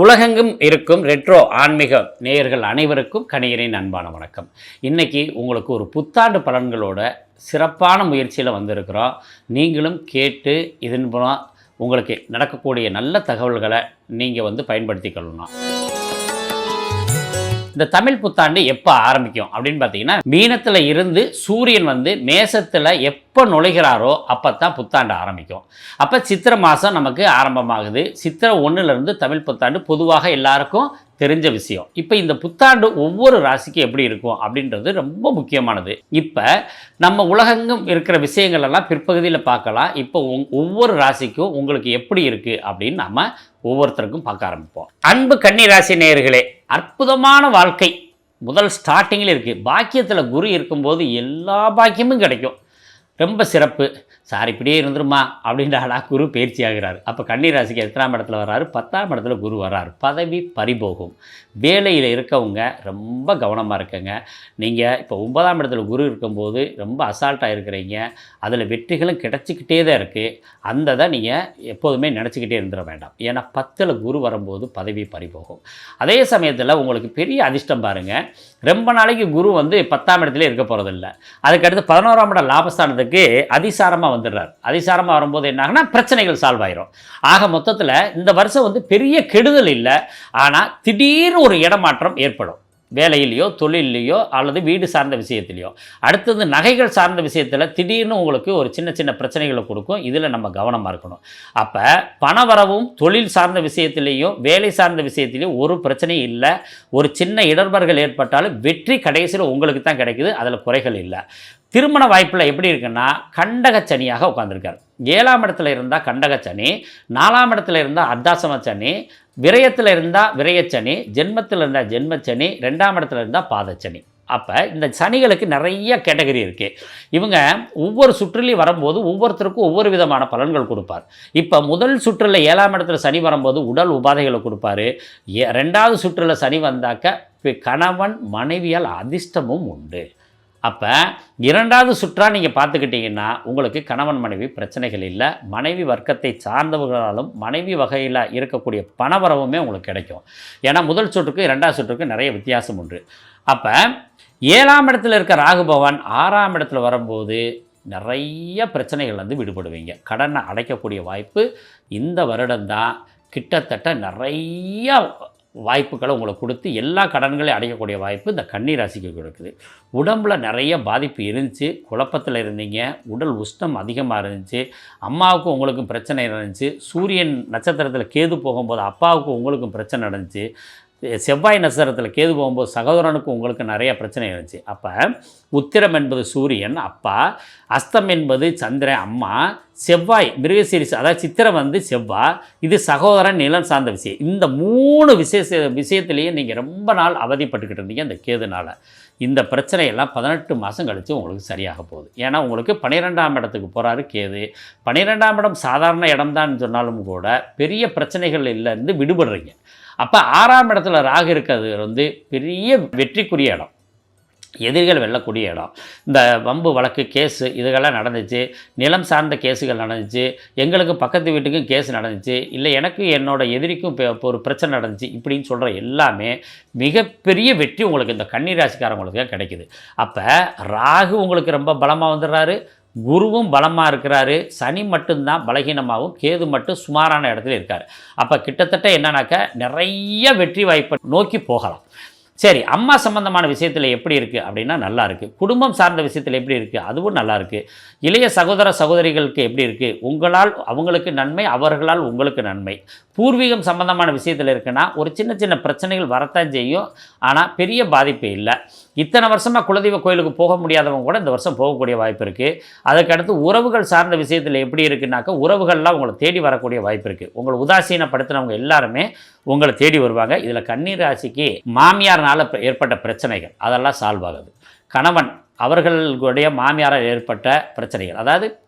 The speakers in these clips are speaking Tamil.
உலகெங்கும் இருக்கும் ரெட்ரோ ஆன்மீக நேயர்கள் அனைவருக்கும் கணியரின் அன்பான வணக்கம். இன்றைக்கி உங்களுக்கு ஒரு புத்தாண்டு பலன்களோட சிறப்பான முயற்சியில் வந்திருக்கிறோம். நீங்களும் கேட்டு இதன் மூலம் உங்களுக்கு நடக்கக்கூடிய நல்ல தகவல்களை நீங்கள் வந்து பயன்படுத்திக்கொள்ளணும் இந்த தமிழ் புத்தாண்டு எப்போ ஆரம்பிக்கும் அப்படின்னு பார்த்தீங்கன்னா மீனத்தில் இருந்து சூரியன் வந்து மேசத்தில் எப்போ நுழைகிறாரோ அப்போ தான் புத்தாண்டு ஆரம்பிக்கும். அப்போ சித்திரை மாதம் நமக்கு ஆரம்பமாகுது. சித்திரை ஒன்றுலேருந்து தமிழ் புத்தாண்டு பொதுவாக எல்லாருக்கும் தெரிஞ்ச விஷயம். இப்போ இந்த புத்தாண்டு ஒவ்வொரு ராசிக்கும் எப்படி இருக்கும் அப்படின்றது ரொம்ப முக்கியமானது. இப்போ நம்ம உலகெங்கும் இருக்கிற விஷயங்கள் எல்லாம் பிற்பகுதியில் பார்க்கலாம். இப்போ உங் ஒவ்வொரு ராசிக்கும் உங்களுக்கு எப்படி இருக்குது அப்படின்னு நம்ம ஒவ்வொருத்தருக்கும் பார்க்க ஆரம்பிப்போம். அன்பு கன்னி ராசி நேயர்களே அற்புதமான வாழ்க்கை. முதல் ஸ்டார்டிங்கில் இருக்குது பாக்கியத்தில் குரு இருக்கும்போது எல்லா பாக்கியமும் கிடைக்கும். ரொம்ப சிறப்பு. சார் இப்படியே இருந்துருமா அப்படின்றாடா குரு பயிற்சி ஆகிறார் அப்போ கன்னிராசிக்கு எத்தனாம் இடத்துல வர்றாரு? பத்தாம் இடத்துல குரு வர்றாரு. பதவி பறிபோகும். வேலையில் இருக்கவங்க ரொம்ப கவனமாக இருக்கங்க. நீங்கள் இப்போ ஒன்பதாம் இடத்துல குரு இருக்கும்போது ரொம்ப அசால்ட்டாக இருக்கிறீங்க. அதில் வெற்றிகளும் கிடச்சிக்கிட்டே தான் இருக்குது அந்த தான் நீங்கள் எப்போதுமே நினச்சிக்கிட்டே இருந்துட வேண்டாம். ஏன்னா பத்தில் குரு வரும்போது பதவி பறிபோகும். அதே சமயத்தில் உங்களுக்கு பெரிய அதிர்ஷ்டம் பாருங்கள் ரொம்ப நாளைக்கு குரு வந்து பத்தாம் இடத்துல இருக்க போகிறதில்ல அதுக்கடுத்து பதினோராம் இடம் லாபஸ்தானத்துக்கு அதிசாரமாக வந்துடுறார். அதிசாரமாக வரும்போது என்னாகனா பிரச்சனைகள் சால்வ் ஆயிரும். ஆக மொத்தத்தில் இந்த வருஷம் வந்து பெரிய கெடுதல் இல்லை. ஆனால் திடீர்னு ஒரு இடமாற்றம் ஏற்படும். வேலையிலையோ தொழிலையோ அல்லது வீடு சார்ந்த விஷயத்திலையோ. அடுத்தது நகைகள் சார்ந்த விஷயத்தில் திடீர்னு உங்களுக்கு ஒரு சின்ன சின்ன பிரச்சனைகளை கொடுக்கும். இதில் நம்ம கவனமாக இருக்கணும். அப்போ பணவரவும் தொழில் சார்ந்த விஷயத்திலையும் வேலை சார்ந்த விஷயத்திலையும் ஒரு பிரச்சனையும் இல்லை. ஒரு சின்ன இடர்பாடுகள் ஏற்பட்டாலும் வெற்றி கடைசியில் உங்களுக்கு தான் கிடைக்குது. அதில் குறைகள் இல்லை. திருமண வாய்ப்பில் எப்படி இருக்குன்னா கண்டகச்சனியாக உட்காந்துருக்கார் ஏழாம் இடத்துல இருந்தால் கண்டகச்சனி நாலாம் இடத்துல இருந்தால் அர்த்தாசம சனி விரயத்தில் இருந்தால் விரயச்சனி ஜென்மத்தில் இருந்தால் ஜென்மச்சனி ரெண்டாம் இடத்துல இருந்தால் பாதச்சனி அப்போ இந்த சனிகளுக்கு நிறைய கேட்டகரி இருக்குது இவங்க ஒவ்வொரு சுற்றுலையும் வரும்போது ஒவ்வொருத்தருக்கும் ஒவ்வொரு விதமான பலன்கள் கொடுப்பார். இப்போ முதல் சுற்றில் ஏழாம் இடத்துல சனி வரும்போது உடல் உபாதைகளை கொடுப்பாரு. ஏ- ரெண்டாவது சுற்றில் சனி வந்தாக்க கணவன் மனைவியால் அதிர்ஷ்டமும் உண்டு. அப்போ இரண்டாவது சுற்றா நீங்கள் பார்த்துக்கிட்டிங்கன்னா உங்களுக்கு கணவன் மனைவி பிரச்சனைகள் இல்லை மனைவி வர்க்கத்தை சார்ந்தவர்களாலும் மனைவி வகையில் இருக்கக்கூடிய பணவரவுமே உங்களுக்கு கிடைக்கும். ஏன்னா முதல் சுற்றுக்கு இரண்டாவது சுற்றுக்கு நிறைய வித்தியாசம் உண்டு. அப்போ ஏழாம் இடத்துல இருக்க ராகுபவன் ஆறாம் இடத்துல வரும்போது நிறைய பிரச்சனைகள் வந்து விடுபடுவீங்க. கடனை அடைக்கக்கூடிய வாய்ப்பு இந்த வருடம்தான் கிட்டத்தட்ட நிறைய வாய்ப்புகளை உங்களுக்கு கொடுத்து எல்லா கடன்களையும் அடையக்கூடிய வாய்ப்பு இந்த கன்னி ராசிக்கு கொடுக்குது. உடம்பில் நிறைய பாதிப்பு இருந்துச்சு. குழப்பத்தில் இருந்தீங்க. உடல் உஷ்ணம் அதிகமாக இருந்துச்சு. அம்மாவுக்கும் உங்களுக்கும் பிரச்சனை இருந்துச்சு. சூரியன் நட்சத்திரத்தில் கேது போகும்போது அப்பாவுக்கும் உங்களுக்கும் பிரச்சனை நடந்துச்சு. செவ்வாய் நட்சத்திரத்தில் கேது போகும்போது சகோதரனுக்கு உங்களுக்கு நிறைய பிரச்சனை இருந்துச்சு. அப்போ உத்திரம் என்பது சூரியன் அப்பா. அஸ்தம் என்பது சந்திரன் அம்மா. செவ்வாய் மிருகசீரிஸ் அதாவது சித்திரம் வந்து செவ்வாய் இது சகோதரன் நிலம் சார்ந்த விஷயம். இந்த மூணு விசேஷ விஷயத்துலேயே நீங்கள் ரொம்ப நாள் அவதிப்பட்டுக்கிட்டு இருந்தீங்க இந்த கேதுனால். இந்த பிரச்சனையெல்லாம் பதினெட்டு மாதம் கழித்து உங்களுக்கு சரியாக போகுது. ஏன்னா உங்களுக்கு பன்னிரெண்டாம் இடத்துக்கு போகிறாரு கேது. பன்னிரெண்டாம் இடம் சாதாரண இடம்தான் சொன்னாலும் கூட பெரிய பிரச்சனைகள் இல்லைருந்து விடுபடுறீங்க. அப்போ ஆறாம் இடத்துல ராகு இருக்கிறது வந்து பெரிய வெற்றிக்குரிய இடம். எதிரிகள் வெல்லக்கூடிய இடம். இந்த வம்பு வழக்கு கேஸு இதுகெல்லாம் நடந்துச்சு. நிலம் சார்ந்த கேஸுகள் நடந்துச்சு. எங்களுக்கு பக்கத்து வீட்டுக்கும் கேஸ் நடந்துச்சு. இல்லை எனக்கு என்னோட எதிரிக்கும் இப்போ ஒரு பிரச்சனை நடந்துச்சு. இப்படின்னு சொல்கிற எல்லாமே மிகப்பெரிய வெற்றி உங்களுக்கு இந்த கன்னிராசிக்காரங்களுக்கு ராசிக்காரங்களுக்கு கிடைக்குது. அப்போ ராகு உங்களுக்கு ரொம்ப பலமாக வந்துடுறாரு. குருவும் பலமாக இருக்கிறாரு. சனி மட்டும்தான் பலகீனமாகவும் கேது மட்டும் சுமாரான இடத்துல இருக்கார். அப்போ கிட்டத்தட்ட என்னன்னாக்கா நிறைய வெற்றி வாய்ப்பை நோக்கி போகலாம். சரி அம்மா சம்பந்தமான விஷயத்தில் எப்படி இருக்குது அப்படின்னா நல்லா இருக்குது குடும்பம் சார்ந்த விஷயத்தில் எப்படி இருக்குது அதுவும் நல்லா இருக்குது இளைய சகோதர சகோதரிகளுக்கு எப்படி இருக்குது உங்களால் அவங்களுக்கு நன்மை அவர்களால் உங்களுக்கு நன்மை. பூர்வீகம் சம்பந்தமான விஷயத்தில் இருக்குன்னா ஒரு சின்ன சின்ன பிரச்சனைகள் வரத்தான் செய்யும். ஆனால் பெரிய பாதிப்பு இல்லை. இத்தனை வருஷமாக குலதெய்வ கோயிலுக்கு போக முடியாதவங்க கூட இந்த வருஷம் போகக்கூடிய வாய்ப்பு இருக்குது அதுக்கடுத்து உறவுகள் சார்ந்த விஷயத்தில் எப்படி இருக்குன்னாக்கா உறவுகள்லாம் உங்களை தேடி வரக்கூடிய வாய்ப்பு இருக்குது உங்களை உதாசீனப்படுத்தினவங்க எல்லாருமே உங்களை தேடி வருவாங்க. இதில் கண்ணீர் ராசிக்கு மாமியார் மாமியார்னால் ஏற்பட்ட பிரச்சனைகள். அதெல்லாம் சால்வ் ஆகுது. கணவன் அவர்களுடைய மாமியாரால் ஏற்பட்ட பிரச்சனைகள். அதாவது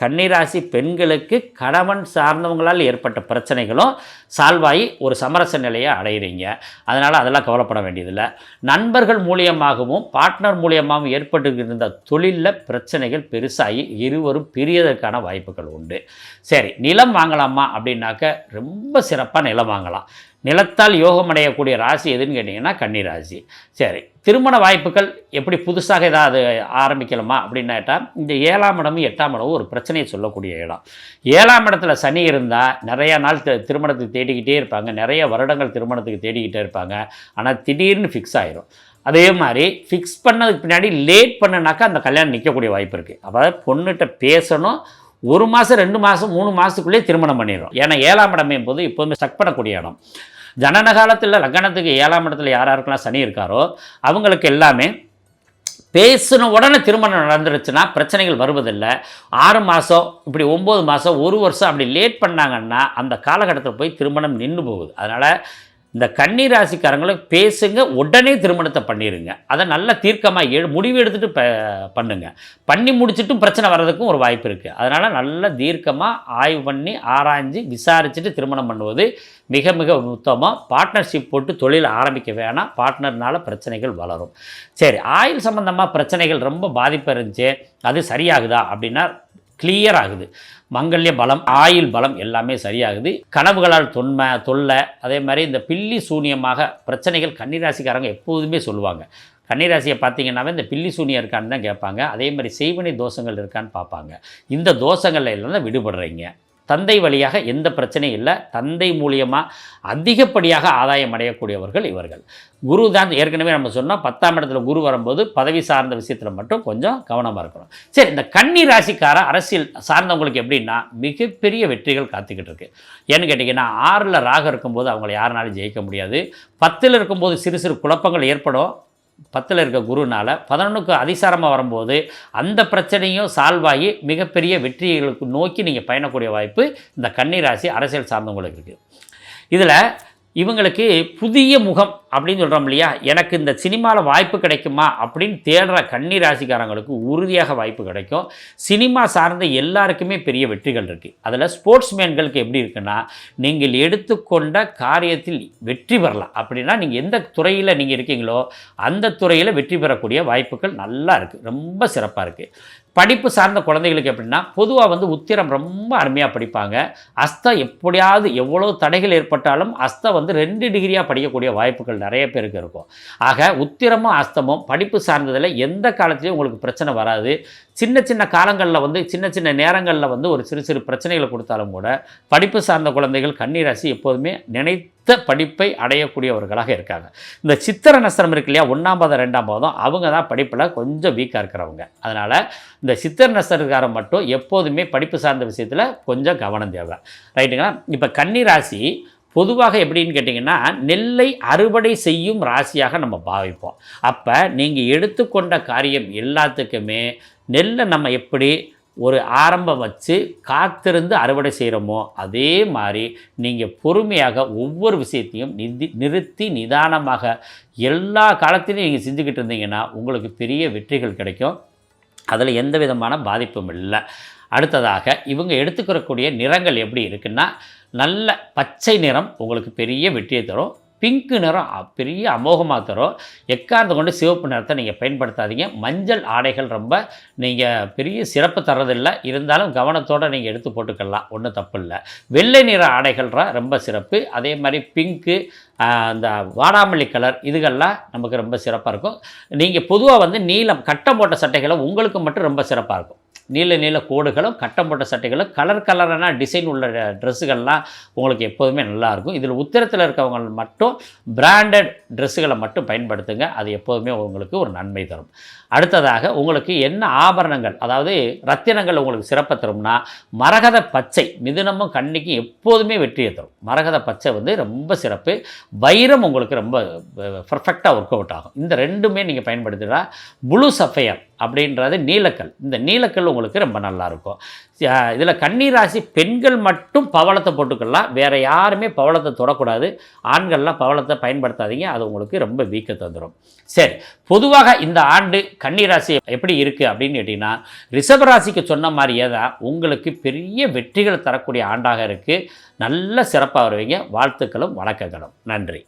கன்னிராசி பெண்களுக்கு கணவன் சார்ந்தவங்களால் ஏற்பட்ட பிரச்சனைகளும் சால்வாகி ஒரு சமரச நிலையை அடையிறீங்க. அதனால் அதெல்லாம் கவலைப்பட வேண்டியதில்லை. நண்பர்கள் மூலியமாகவும் பார்ட்னர் மூலியமாகவும் ஏற்பட்டு இருந்த தொழிலில் பிரச்சனைகள் பெருசாகி இருவரும் பிரியதற்கான வாய்ப்புகள் உண்டு. சரி நிலம் வாங்கலாமா அப்படின்னாக்க ரொம்ப சிறப்பாக நிலம் வாங்கலாம். நிலத்தால் யோகம் அடையக்கூடிய ராசி எதுன்னு கேட்டிங்கன்னா கன்னி ராசி. சரி திருமண வாய்ப்புகள் எப்படி புதுசாக ஏதாவது ஆரம்பிக்கலாமா அப்படின்னு கேட்டால் இந்த ஏழாம் இடமும் எட்டாம் இடமும் ஒரு பிரச்சனையை சொல்லக்கூடிய இடம். ஏழாம் இடத்துல சனி இருந்தால் நிறைய நாள் திருமணத்துக்கு தேடிக்கிட்டே இருப்பாங்க. நிறைய வருடங்கள் திருமணத்துக்கு தேடிக்கிட்டே இருப்பாங்க. ஆனால் திடீர்னு ஃபிக்ஸ் ஆயிரும். அதே மாதிரி ஃபிக்ஸ் பண்ணதுக்கு பின்னாடி லேட் பண்ணுனாக்கா அந்த கல்யாணம் நிற்கக்கூடிய வாய்ப்பு இருக்குது அதாவது பொண்ணுகிட்ட பேசணும். ஒரு மாதம் ரெண்டு மாதம் மூணு மாதத்துக்குள்ளேயே திருமணம் பண்ணிடுறோம். ஏன்னா ஏழாம் இடமே போது எப்போதுமே ஸ்டக் பண்ணக்கூடிய இடம். ஜனன காலத்தில் லக்னத்துக்கு ஏழாம் இடத்துல யார் யாருக்கெல்லாம் சனி இருக்காரோ அவங்களுக்கு எல்லாமே பேசின உடனே திருமணம் நடந்துருச்சுன்னா பிரச்சனைகள் வருவதில்லை. ஆறு மாதம் இப்படி ஒம்பது மாதம் ஒரு வருஷம் அப்படி லேட் பண்ணாங்கன்னா அந்த காலகட்டத்தில் போய் திருமணம் நின்று போகுது. அதனால் இந்த கன்னி ராசிக்காரங்களுக்கு பேசுங்க உடனே திருமணத்தை பண்ணிடுங்க அதை நல்லா தீர்க்கமாக எழு முடிவு எடுத்துகிட்டு ப பண்ணுங்க. பண்ணி முடிச்சிட்டும் பிரச்சனை வர்றதுக்கும் ஒரு வாய்ப்பு இருக்குது அதனால் நல்லா தீர்க்கமாக ஆய்வு பண்ணி ஆராய்ஞ்சு விசாரிச்சுட்டு திருமணம் பண்ணுவது மிக மிக உத்தமாக பார்ட்னர்ஷிப் போட்டு தொழில் ஆரம்பிக்க வேணாம். பார்ட்னர்னால் பிரச்சனைகள் வளரும். சரி ஆயுள் சம்மந்தமாக பிரச்சனைகள் ரொம்ப பாதிப்பு இருந்துச்சு அது சரியாகுதா அப்படின்னா கிளியர் ஆகுது. மங்கல்ய பலம் ஆயுள் பலம் எல்லாமே சரியாகுது. கனவுகளால் தொன்மை தொல்லை அதே மாதிரி இந்த பில்லி சூனியமாக பிரச்சனைகள் கன்னிராசிக்காரங்க எப்போதுமே சொல்லுவாங்க. கன்னிராசியை பார்த்தீங்கன்னாவே இந்த பில்லி சூனியம் இருக்கான்னு தான் கேட்பாங்க. அதே மாதிரி செய்வனை தோஷங்கள் இருக்கான்னு பார்ப்பாங்க. இந்த தோஷங்கள்ல எல்லாம் தான் விடுபடுறீங்க. தந்தை வழியாக எந்த பிரச்சனையும் இல்லை. தந்தை மூலியமாக அதிகப்படியாக ஆதாயம் அடையக்கூடியவர்கள் இவர்கள். குரு தான் ஏற்கனவே நம்ம சொன்னோம். பத்தாம் இடத்துல குரு வரும்போது பதவி சார்ந்த விஷயத்தில் மட்டும் கொஞ்சம் கவனமாக இருக்கணும். சரி இந்த கன்னி ராசிக்கார அரசியல் சார்ந்தவங்களுக்கு எப்படின்னா மிகப்பெரிய வெற்றிகள் காத்துக்கிட்டு இருக்கு. ஏன்னு கேட்டிங்கன்னா ஆறில் ராகம் இருக்கும்போது அவங்களை யாருனாலும் ஜெயிக்க முடியாது. பத்தில் இருக்கும்போது சிறு சிறு குழப்பங்கள் ஏற்படும். பத்தில் இருக்க குருனால் பதினொன்றுக்கு அதிசாரமாக வரும்போது அந்த பிரச்சனையும் சால்வ் ஆகி மிகப்பெரிய வெற்றிகளுக்கு நோக்கி நீங்கள் பயணக்கூடிய வாய்ப்பு இந்த கன்னி ராசி அரசியல் சார்ந்தவங்களுக்கு இருக்குது இதில் இவங்களுக்கு புதிய முகம் அப்படின்னு சொல்கிறோம் இல்லையா? எனக்கு இந்த சினிமாவில் வாய்ப்பு கிடைக்குமா? அப்படின்னு தேடுற கன்னி ராசிக்காரங்களுக்கு உறுதியாக வாய்ப்பு கிடைக்கும். சினிமா சார்ந்த எல்லாருக்குமே பெரிய வெற்றிகள் இருக்குது அதில் ஸ்போர்ட்ஸ் மேன்களுக்கு எப்படி இருக்குன்னா நீங்கள் எடுத்துக்கொண்ட காரியத்தில் வெற்றி பெறலாம். அப்படின்னா நீங்கள் எந்த துறையில் நீங்கள் இருக்கீங்களோ அந்த துறையில் வெற்றி பெறக்கூடிய வாய்ப்புகள் நல்லா இருக்குது ரொம்ப சிறப்பாக இருக்குது படிப்பு சார்ந்த குழந்தைகளுக்கு எப்படின்னா பொதுவாக வந்து உத்திரம் ரொம்ப அருமையாக படிப்பாங்க. அஸ்தம் எப்படியாவது எவ்வளோ தடைகள் ஏற்பட்டாலும் அஸ்தம் வந்து ரெண்டு டிகிரியாக படிக்கக்கூடிய வாய்ப்புகள் நிறைய பேருக்கு இருக்கும். ஆக உத்திரமும் அஸ்தமும் படிப்பு சார்ந்ததில் எந்த காலத்துலேயும் உங்களுக்கு பிரச்சனை வராது. சின்ன சின்ன காலங்களில் வந்து சின்ன சின்ன நேரங்களில் வந்து ஒரு சிறு சிறு பிரச்சனைகளை கொடுத்தாலும் கூட படிப்பு சார்ந்த குழந்தைகள் கண்ணீராசி எப்போதுமே அடுத்த படிப்பை அடையக்கூடியவர்களாக இருக்காங்க. இந்த சித்திர நஸ்திரம் இருக்கு இல்லையா ஒன்றாம் பாதம் ரெண்டாம் பாதம் அவங்க தான் படிப்பில் கொஞ்சம் வீக்காக இருக்கிறவங்க. அதனால் இந்த சித்திர நஸ்திரக்காரன் மட்டும் எப்போதுமே படிப்பு சார்ந்த விஷயத்தில் கொஞ்சம் கவனம் தேவை. ரைட்டுங்களா இப்போ கன்னிராசி பொதுவாக எப்படின்னு கேட்டிங்கன்னா நெல்லை அறுவடை செய்யும் ராசியாக நம்ம பாவிப்போம். அப்போ நீங்கள் எடுத்துக்கொண்ட காரியம் எல்லாத்துக்குமே நெல்லை நம்ம எப்படி ஒரு ஆரம்பம் வச்சு காத்திருந்து அறுவடை செய்கிறோமோ அதே மாதிரி நீங்கள் பொறுமையாக ஒவ்வொரு விஷயத்தையும் நிதி நிறுத்தி நிதானமாக எல்லா காலத்திலையும் நீங்கள் செஞ்சுக்கிட்டு இருந்தீங்கன்னா உங்களுக்கு பெரிய வெற்றிகள் கிடைக்கும். அதில் எந்த விதமான பாதிப்பும் இல்லை. அடுத்ததாக இவங்க எடுத்துக்கிறக்கூடிய நிறங்கள் எப்படி இருக்குன்னா நல்ல பச்சை நிறம் உங்களுக்கு பெரிய வெற்றியை தரும். பிங்க்கு நிறம் பெரிய அமோகமாக தரும். எக்கார்ந்து கொண்டு சிவப்பு நிறத்தை நீங்கள் பயன்படுத்தாதீங்க. மஞ்சள் ஆடைகள் ரொம்ப நீங்கள் பெரிய சிறப்பு தர்றதில்லை. இருந்தாலும் கவனத்தோடு நீங்கள் எடுத்து போட்டுக்கலாம். ஒன்றும் தப்பு இல்லை வெள்ளை நிற ஆடைகள் ரொம்ப சிறப்பு. அதே மாதிரி பிங்க்கு அந்த வாடாமல்லி கலர் இதுகள்லாம் நமக்கு ரொம்ப சிறப்பாக இருக்கும். நீங்கள் பொதுவாக வந்து நீலம் கட்டம் போட்ட சட்டைகளை உங்களுக்கு மட்டும் ரொம்ப சிறப்பாக இருக்கும். நீல நீல கோடுகளும் கட்டம் போட்ட சட்டைகளும் கலர் கலரான டிசைன் உள்ள ட்ரெஸ்ஸுகள்லாம் உங்களுக்கு எப்போதுமே நல்லாயிருக்கும் இதில் உத்திரத்தில் இருக்கவங்க மட்டும் பிராண்டட் ட்ரெஸ்ஸுகளை மட்டும் பயன்படுத்துங்க. அது எப்போதுமே உங்களுக்கு ஒரு நன்மை தரும். அடுத்ததாக உங்களுக்கு என்ன ஆபரணங்கள் அதாவது ரத்தினங்கள் உங்களுக்கு சிறப்பை தரும்னா மரகத பச்சை மிதுனமும் கண்ணிக்கு எப்போதுமே வெற்றியை தரும். மரகத பச்சை வந்து ரொம்ப சிறப்பு. வைரம் உங்களுக்கு ரொம்ப பர்ஃபெக்டாக ஒர்க் அவுட் ஆகும். இந்த ரெண்டுமே நீங்கள் பயன்படுத்தினா ப்ளூ சஃபையர் அப்படின்றது நீலக்கல். இந்த நீலக்கல் உங்களுக்கு ரொம்ப நல்லா இருக்கும் இதில் கன்னிராசி பெண்கள் மட்டும் பவளத்தை போட்டுக்கலாம். வேறு யாருமே பவளத்தை தொடக்கூடாது. ஆண்கள்லாம் பவளத்தை பயன்படுத்தாதீங்க. அது உங்களுக்கு ரொம்ப வீக்க தந்துடும் சரி பொதுவாக இந்த ஆண்டு கன்னிராசி எப்படி இருக்குது அப்படின்னு கேட்டிங்கன்னா ரிஷபராசிக்கு சொன்ன மாதிரியே தான் உங்களுக்கு பெரிய வெற்றிகள் தரக்கூடிய ஆண்டாக இருக்குது நல்ல சிறப்பாக வருவீங்க. வாழ்த்துக்களும் வணக்கங்களும். நன்றி.